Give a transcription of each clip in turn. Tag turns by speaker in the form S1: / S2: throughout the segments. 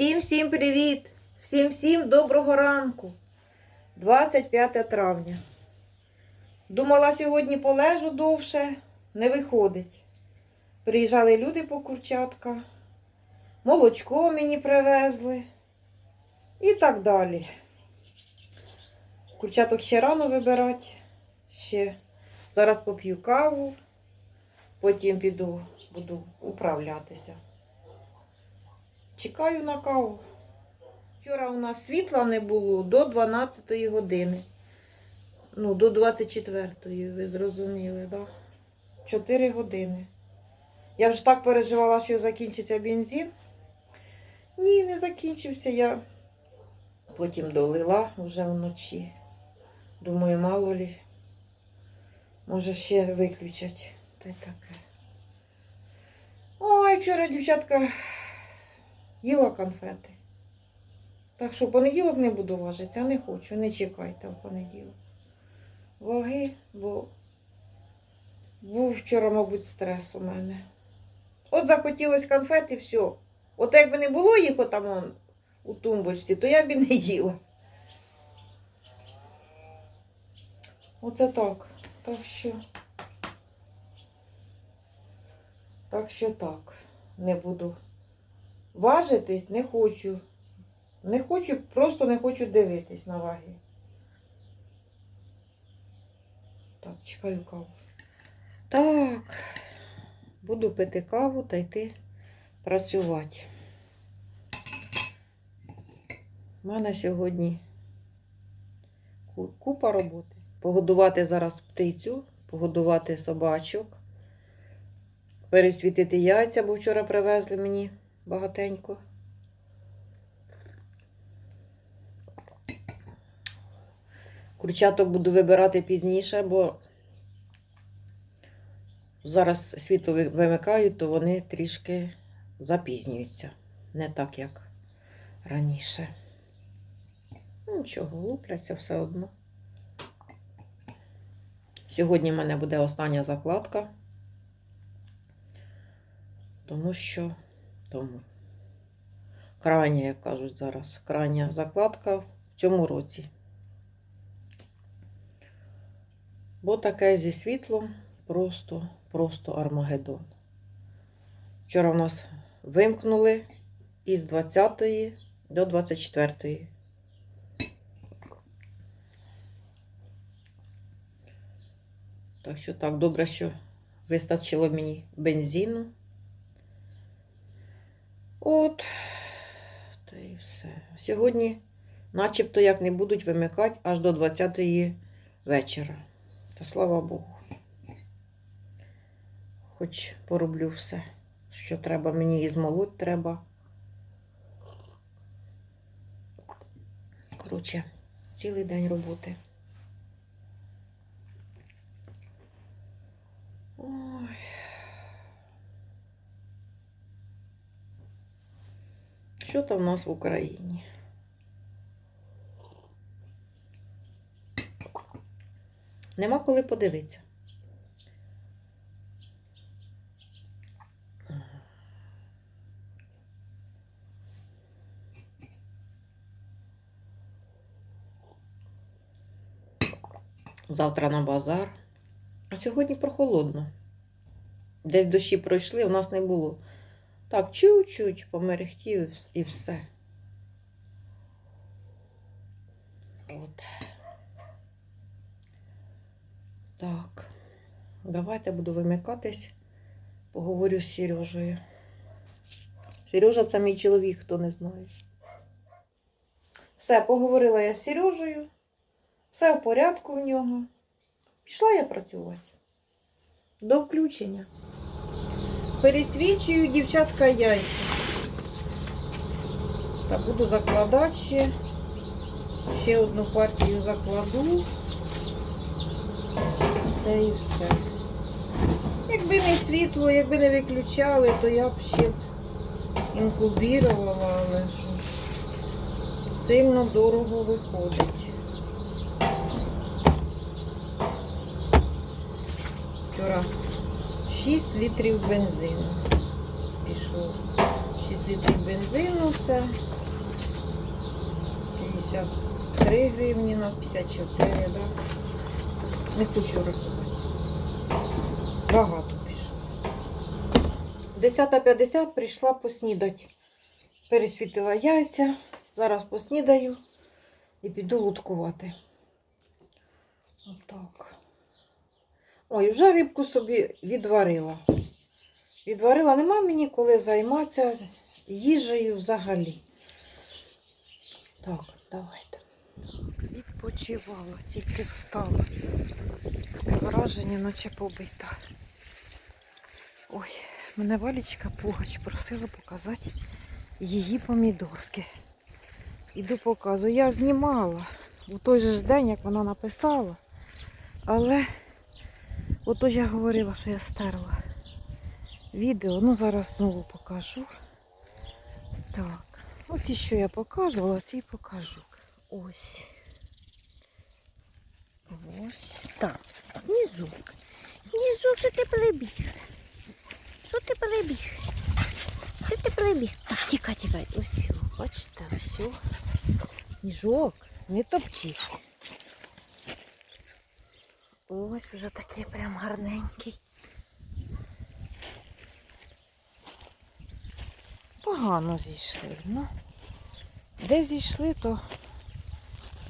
S1: Всім-всім привіт! Всім-всім доброго ранку. 25 травня. Думала, сьогодні полежу довше, не виходить. Приїжджали люди по курчатка, молочко мені привезли і так далі. Курчаток ще рано вибирати. Ще зараз поп'ю каву, потім піду, буду управлятися. Чекаю на каву. Вчора у нас світла не було до 12 години. Ну, до 24-ї, ви зрозуміли, так? Да? 4 години. Я вже так переживала, що закінчиться бензин. Ні, не закінчився. Я потім долила вже вночі. Думаю, мало лі. Може ще виключать. Та й таке. Ой, вчора дівчатка їла конфети. Так що понеділок не буду важитися, не хочу, не чекайте в понеділок. Ваги, бо був вчора, мабуть, стрес у мене. От захотілось конфет і все. От якби не було їх отам он, у тумбочці, то я б і не їла. Оце так. Так що. Так що так. Не буду важитись, не хочу. Не хочу, просто не хочу дивитись на ваги. Так, чекаю каву. Так, буду пити каву та йти працювати. У мене сьогодні купа роботи. Погодувати зараз птицю, погодувати собачок, пересвітити яйця, бо вчора привезли мені багатенько. Курчаток буду вибирати пізніше, бо зараз світло ви- вимикають, то вони трішки запізнюються. Не так, як раніше. Ну, Нічого, лупляться все одно. Сьогодні в мене буде остання закладка, тому що тому. Крайня, як кажуть зараз, крайня закладка в цьому році. Бо таке зі світлом просто, просто Армагеддон. Вчора в нас вимкнули із 20 до 24. Так що так, добре, що вистачило мені бензину. От, та і все. Сьогодні, начебто, як не будуть вимикати аж до 20 вечора. Та слава Богу. Хоч пороблю все, що треба. Мені і змолоть треба. Коротше, цілий день роботи. Ой. Що там в нас в Україні? Нема коли подивитися. Завтра на базар. А сьогодні прохолодно. Десь дощі пройшли, у нас не було. Так, чуть-чуть померехтів і все. От. Так, давайте буду вимикатись. Поговорю з Сережею. Сережа це мій чоловік, хто не знає. Все, поговорила я з Сережею. Все в порядку в нього. Пішла я працювати. До включення. Пересвічую дівчатка яйця. Та буду закладати ще. Ще одну партію закладу. Та і все. Якби не світло, якби не виключали, то я б ще інкубірувала, але ж, сильно дорого виходить. Вчора 6 літрів бензину пішло. 6 літрів бензину це 53 гривні, у нас 54, да? Не хочу рахувати. Багато пішло. 10.50 прийшла поснідати. Пересвітила яйця. Зараз поснідаю і піду луткувати. Отак. Ой, вже рибку собі відварила. Відварила, нема мені коли займатися їжею взагалі. Так, давайте. Відпочивала, тільки встала. Враження, наче побита. Ой, мене Валічка Пугач просила показати її помідорки. Іду показую. Я знімала у той же день, як вона написала. Але ото я говорила, що я стерла відео. Ну, зараз знову покажу. Так, оці, що я показувала, ці покажу. Ось. Ось. Так, знизу. Знизу, що ти перебіг? Що ти перебіг? Що ти перебіг? Так, тікай, тікай. Ось, бачите, ось. Ніжок, не топчись. Ось вже такий прям гарненький. Погано зійшли. Ну, де зійшли, то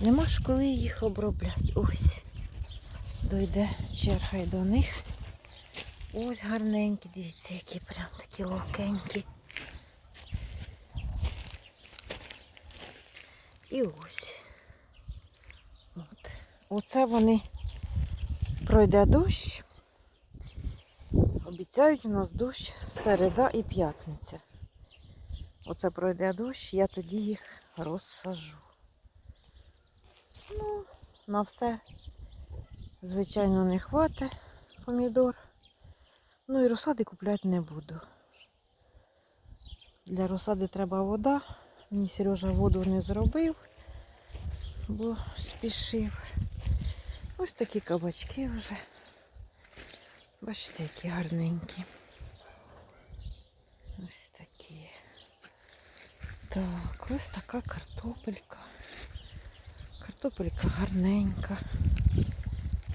S1: нема ж коли їх обробляти. Ось. Дойде черга й до них. Ось гарненькі, дивіться, які прям такі ловкенькі. І ось. От. Оце вони пройде дощ. Обіцяють у нас дощ середа і п'ятниця. Оце пройде дощ, я тоді їх розсажу. Ну, на все, звичайно, не хватить помідор. Ну і розсади купляти не буду. Для розсади треба вода. Мені Сережа воду не зробив, бо спішив. Ось такі кабачки вже. Бачите, які гарненькі. Ось такі. Так, ось така картопелька. Картопелька гарненька.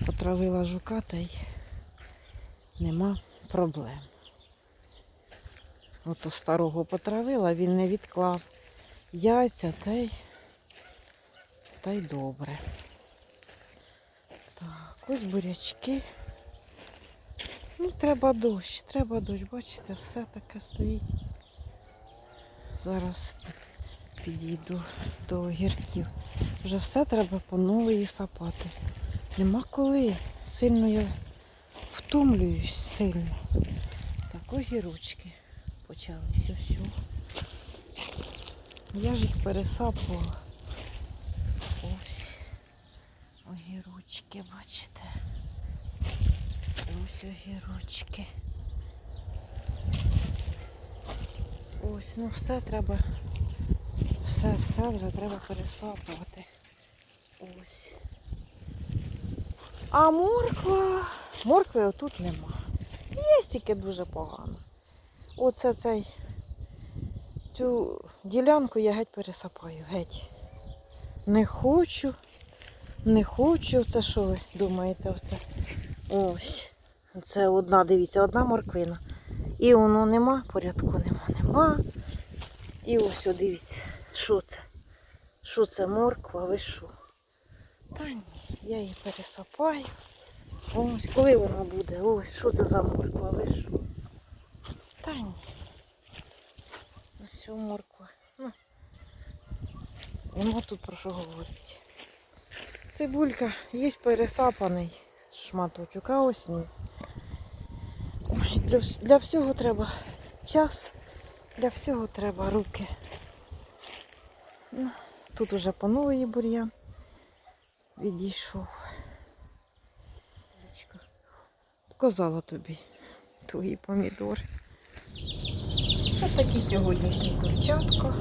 S1: Потравила жука та й нема проблем. Ото старого потравила, він не відклав яйця та й, та й добре. Ось бурячки. Ну, треба дощ, треба дощ, бачите, все таке стоїть. Зараз підійду до огірків. Вже все треба по нової сапати. Нема коли. Сильно я втомлююсь сильно. Так, огірочки почалися все. Я ж їх пересапувала. Ось огірочки, бачите. Ось огірочки. Ось, ну все треба. Все, все вже треба пересапувати. Ось. А морква. Моркви отут нема. Є тільки дуже погано. Оце цей. Цю ділянку я геть пересапаю. Геть. Не хочу. Не хочу. Це що ви думаєте? Оце? Ось. Це одна, дивіться, одна морквина. І воно нема, порядку нема, нема. І ось, о, дивіться, що це? Що це морква, ви що? Та ні, я її пересапаю. Ось, коли вона буде? Ось, що це за морква, ви що? Та ні. Ось морква. Ну, нема тут про що говорити. Цибулька є пересапаний шматочок, а ось ні. Ой, Для, для всього треба час, для всього треба руки. Ну, тут уже по нової бур'ян відійшов. Показала тобі твої помідори. Ось такі сьогоднішні курчатка.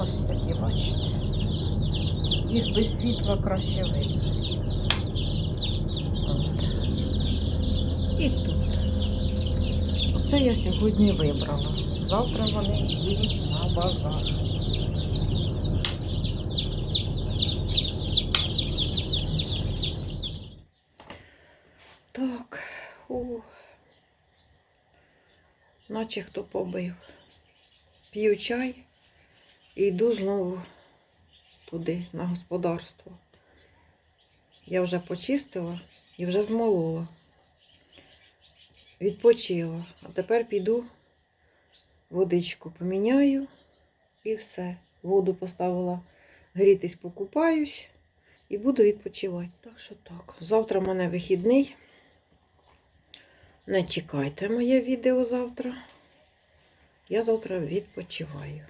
S1: Ось такі, бачите. Їх без світла краще видно. І тут. Оце я сьогодні вибрала. Завтра вони їдуть на базар. Так, о. Наче хто побив. П'ю чай і йду знову туди, на господарство. Я вже почистила і вже змолола. Відпочила. А тепер піду водичку поміняю і все. Воду поставила грітись, покупаюсь і буду відпочивати. Так що так. Завтра в мене вихідний. Не чекайте моє відео завтра. Я завтра відпочиваю.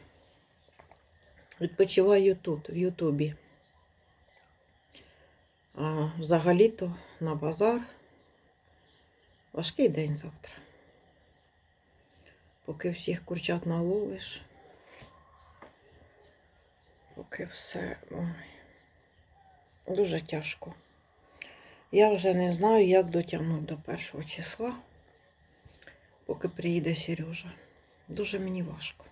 S1: Відпочиваю тут, в Ютубі. А взагалі-то на базар. Важкий день завтра. Поки всіх курчат наловиш. Поки все. Ой. Дуже тяжко. Я вже не знаю, як дотягнути до першого числа, поки приїде Сережа. Дуже мені важко.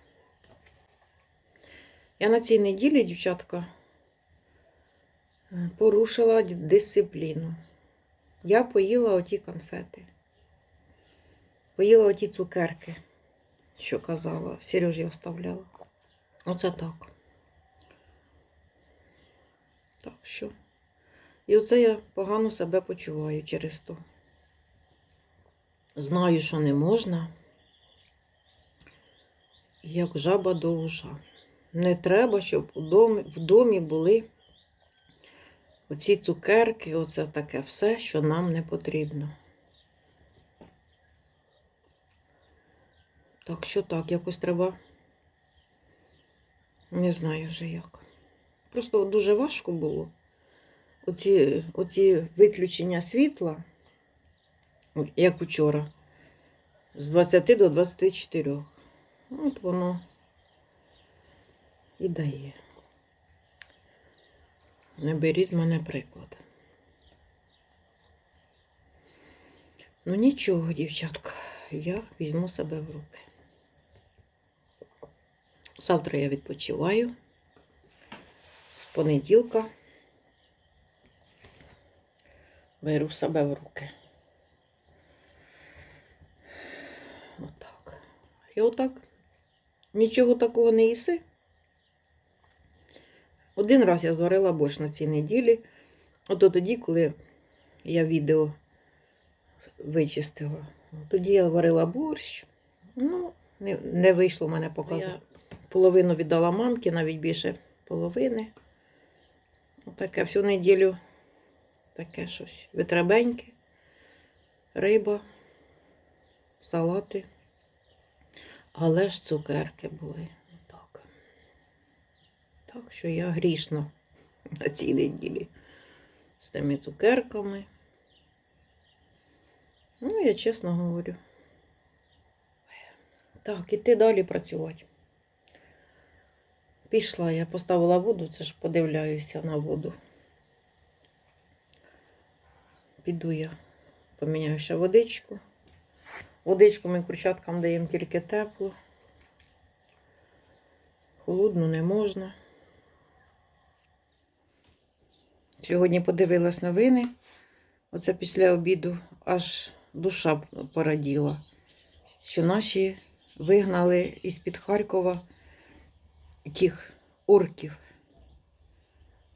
S1: Я на цій неділі, дівчатка, порушила дисципліну. Я поїла оті конфети. Поїла оті цукерки, що казала, Сережі оставляла. Оце так. Так що. І оце я погано себе почуваю через то. Знаю, що не можна. Як жаба до уша. Не треба, щоб у домі, в домі були оці цукерки, оце таке все, що нам не потрібно. Так що так, якось треба. Не знаю вже як. Просто дуже важко було. Оці, оці виключення світла, як учора, з 20 до 24. От воно і дає. Не беріть з мене приклад. Ну нічого, дівчатка, я візьму себе в руки. Завтра я відпочиваю. З понеділка беру себе в руки. Отак. І отак. Нічого такого не їси. Один раз я зварила борщ на цій неділі. Ото тоді, коли я відео вичистила. Тоді я варила борщ. Ну, не, не вийшло в мене показати. Я половину віддала мамки, навіть більше половини. Отаке всю неділю таке щось витребеньке, риба, салати. Але ж цукерки були. Так. Що я грішна на цій неділі з тими цукерками. Ну, я чесно говорю. Так, іти далі працювати. Пішла, я поставила воду, це ж подивляюся на воду. Піду я, поміняю ще водичку. Водичку ми курчаткам даємо тільки теплу. Холодну не можна. Сьогодні подивилась новини. Оце після обіду аж душа пораділа, що наші вигнали із-під Харкова тих орків.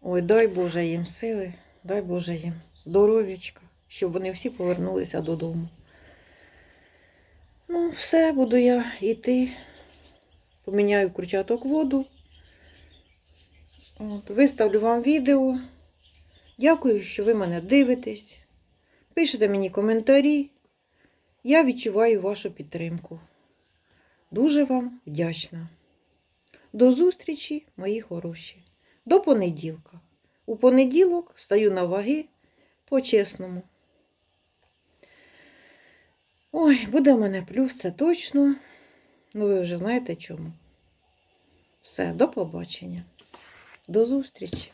S1: Ой, дай Боже їм сили, дай Боже їм здоров'ячка, щоб вони всі повернулися додому. Ну, все, буду я йти, поміняю в курчаток воду. От, виставлю вам відео. Дякую, що ви мене дивитесь. Пишете мені коментарі. Я відчуваю вашу підтримку. Дуже вам вдячна. До зустрічі, мої хороші. До понеділка. У понеділок стаю на ваги по-чесному. Ой, буде в мене плюс, це точно. Ну, ви вже знаєте чому. Все, до побачення. До зустрічі.